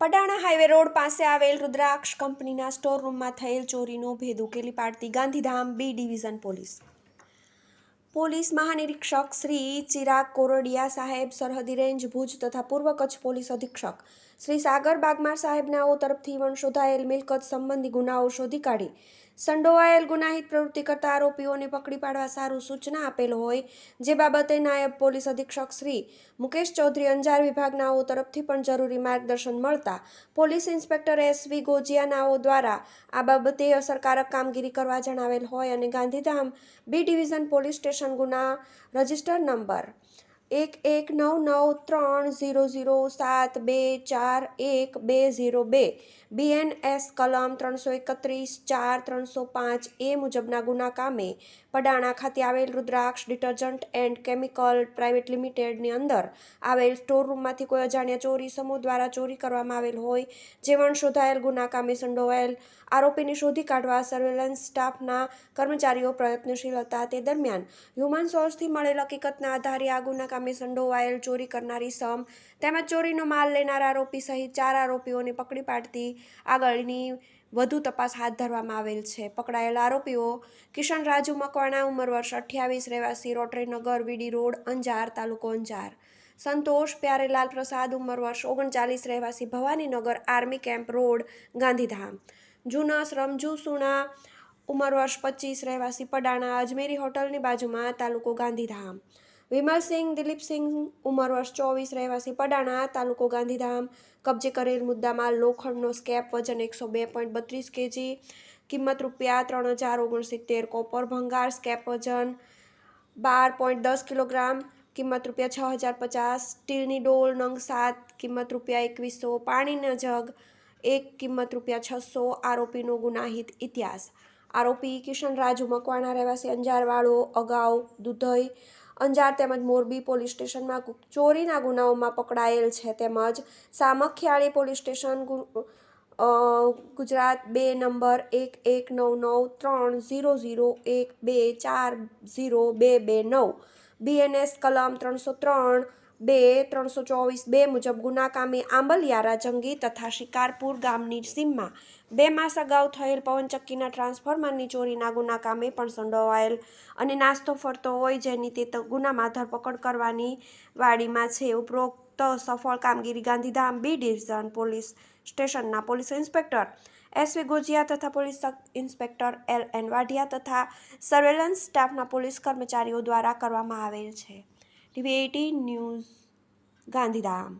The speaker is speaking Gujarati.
પડાણા હાઈવે રોડ પાસે આવેલ રુદ્રાક્ષ કંપનીના સ્ટોર રૂમમાં થયેલ ચોરીનો ભેદ ઉકેલી પાડતી Gandhidham B division police. Police મહાનિરીક્ષક Shri Chirag Kordia સાહેબ, સરહદી રેન્જ ભુજ તથા પૂર્વ કચ્છ પોલીસ અધિક્ષક શ્રી સાગર બાગમાર સાહેબનાઓ તરફથી પણ શોધાયેલ મિલકત સંબંધી ગુનાઓ શોધી કાઢી. સંડોવાયેલ ગુનાહિત પ્રવૃત્તિ કરતા આરોપીઓને પકડી પાડવા સારું સૂચના આપેલ હોય જે બાબતે નાયબ પોલીસ અધિક્ષક શ્રી મુકેશ ચૌધરી અંજાર વિભાગનાઓ તરફથી પણ જરૂરી માર્ગદર્શન મળતા પોલીસ ઇન્સ્પેક્ટર એસ વી ગોજિયાનાઓ દ્વારા આ બાબતે અસરકારક કામગીરી કરવા જણાવેલ હોય અને Gandhidham B division police station ગુના રજિસ્ટર નંબર એક એક નવ નવ ત્રણ ઝીરો ઝીરો સાત બે ચાર એક બે ઝીરો બે. બીએનએસ કલમ ત્રણસો એકત્રીસ, ચાર ત્રણસો પાંચ એ મુજબના ગુના કામે પડાણા ખાતે આવેલ Rudraksh detergent and chemical private લિમિટેડની અંદર આવેલ સ્ટોર રૂમમાંથી કોઈ અજાણ્યા ચોરી સમૂહ દ્વારા ચોરી કરવામાં આવેલ હોય જેવણ શોધાયેલ ગુના કામે સંડોવાયેલ આરોપીને શોધી કાઢવા સર્વેલન્સ સ્ટાફના કર્મચારીઓ પ્રયત્નશીલ હતા. તે દરમિયાન હ્યુમન સોર્સથી મળેલ હકીકતના આધારે આ ગુના કામે સંડોવાયેલ ચોરી કરનારી સમ તેમજ ચોરીનો માલ લેનાર આરોપી સહિત ચાર આરોપીઓને પકડી પાડતી આગળની વધુ તપાસ હાથ ધરવામાં આવેલ છે. પકડાયેલ આરોપીઓ કિશન રાજુ મકવાણા, ઉંમર વર્ષ અઠ્યાવીસ, રહેવાસી રોટરીનગર, વીડી રોડ, અંજાર, તાલુકો અંજાર. સંતોષ પ્યારેલાલ પ્રસાદ, ઉંમર વર્ષ ઓગણચાલીસ, રહેવાસી Bhavaninagar, army camp road, Gandhidham. Junas Ramju Suna, ઉંમર વર્ષ પચીસ, રહેવાસી પડાણા, અજમેરી હોટલની બાજુમાં, તાલુકો ગાંધીધામ. વિમલસિંહ દિલીપસિંહ ઉંમર વર્ષ ચોવીસ, રહેવાસી પડાણા, તાલુકો ગાંધીધામ. કબજે કરેલ મુદ્દામાં લોખંડનો સ્કેપ વજન એકસો બે પોઈન્ટ બત્રીસ કેજી, કિંમત રૂપિયા ત્રણ હજાર ઓગણસિત્તેર કોપર ભંગાર, સ્કેપ વજન બાર પોઈન્ટ દસ કિલોગ્રામ, કિંમત રૂપિયા છ હજાર પચાસ, સ્ટીલની ડોલ નંગ સાત, કિંમત રૂપિયા એકવીસો પાણીના જગ, એક કિંમત રૂપિયા છસો આરોપીનો ગુનાહિત ઇતિહાસ. આરોપી કિશન રાજુ મકવાણા, રહેવાસી અંજારવાળો, અગાઉ દુધઈ અંજાર તેમજ મોરબી પોલીસ સ્ટેશનમાં ચોરીના ગુનાઓમાં પકડાયેલ છે તેમજ સામખિયાળી પોલીસ સ્ટેશન ગુજરાત બે નંબર એક એક નવ નવ ત્રણ ઝીરો ઝીરો એક બે ચાર ઝીરો બે બે નવ. બીએનએસ કલમ ત્રણસો ત્રણ બે, ત્રણસો ચોવીસ, બે મુજબ ગુનાકામી આંબલિયારા જંગી તથા શિકારપુર ગામની સીમમાં બે માસ અગાઉ થયેલ પવનચક્કીના ટ્રાન્સફોર્મરની ચોરીના ગુના કામે પણ સંડોવાયેલ અને નાસ્તો ફરતો હોય જેની તે ગુનામાં ધરપકડ કરવાની વાડીમાં છે. ઉપરોક્ત સફળ કામગીરી ગાંધીધામ બી ડિવિઝન પોલીસ સ્ટેશનના પોલીસ ઇન્સ્પેક્ટર એસવી ગોજિયા તથા police inspector L N Vadhiya તથા સર્વેલન્સ સ્ટાફના પોલીસ કર્મચારીઓ દ્વારા કરવામાં આવેલ છે. TV eighteen news Gandhidham.